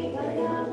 Yeah.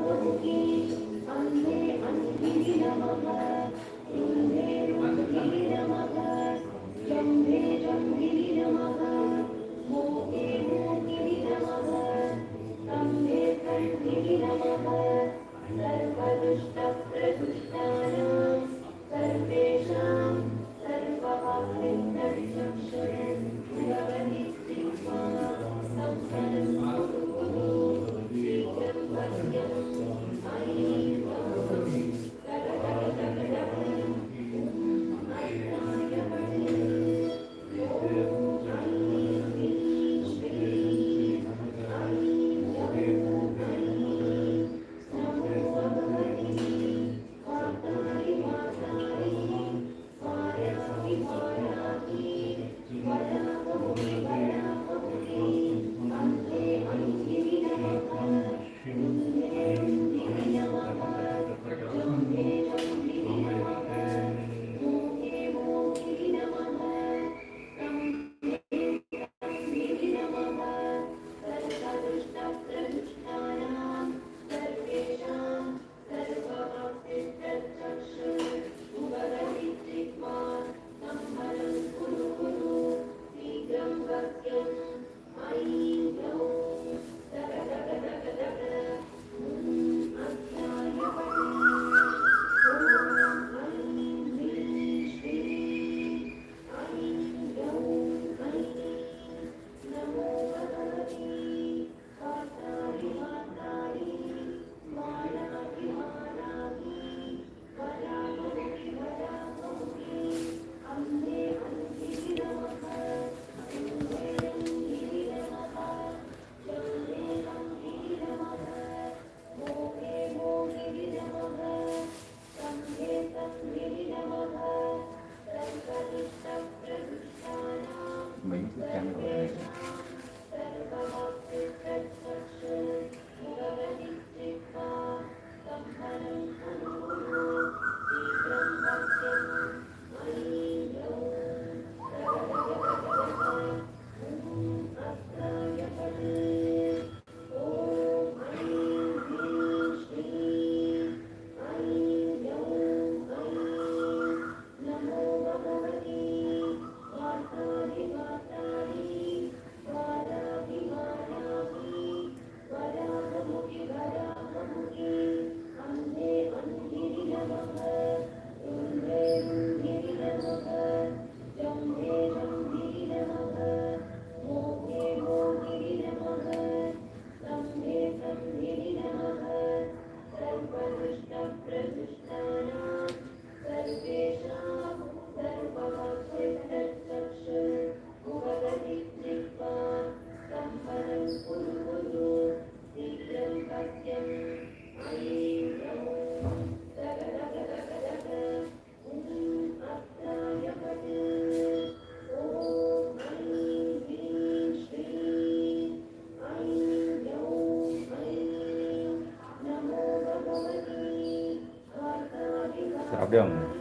가벼운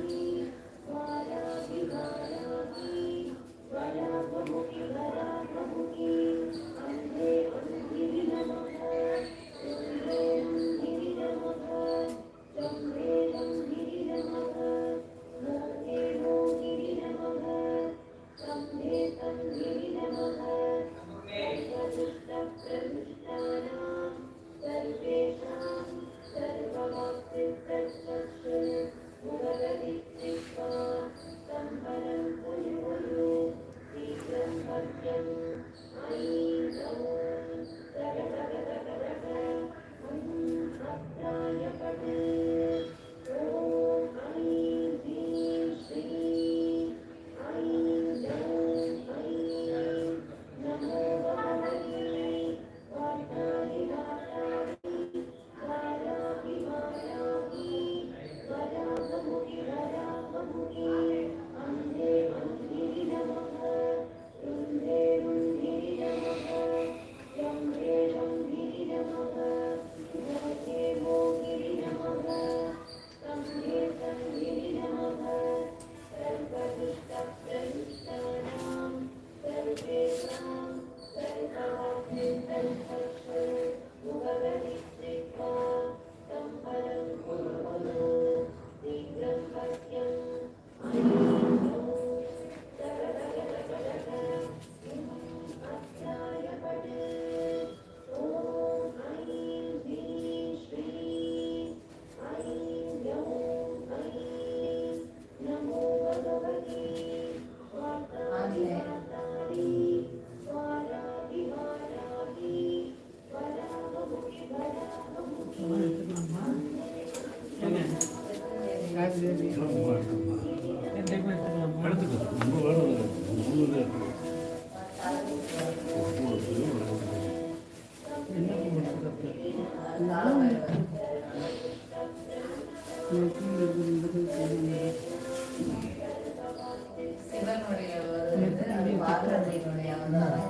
சிவனுடைய வருது பார்வதியினுடைய அவதாரம்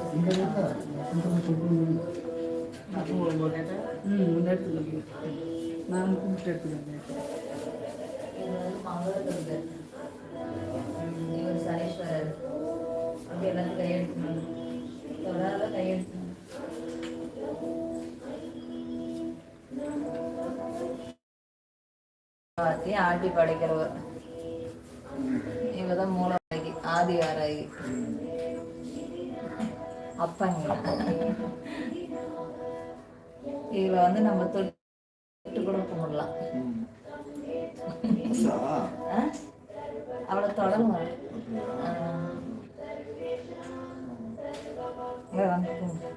நான் கும்பிட்டு எடுத்துக்கிறேன் இது வந்து மங்களகந்தர் இவர் சனீஸ்வரர் அப்படி எல்லாத்தையும் கையெழுத்தணும் தொடரால ஆட்டி படைக்கிறவர். இவதான் மூலவாகி ஆதிவாராகி அப்பங்க இதுல வந்து நம்ம தொட்டு கூட கும்பிடலாம்? அவளை இங்க வந்து கும்பிடு.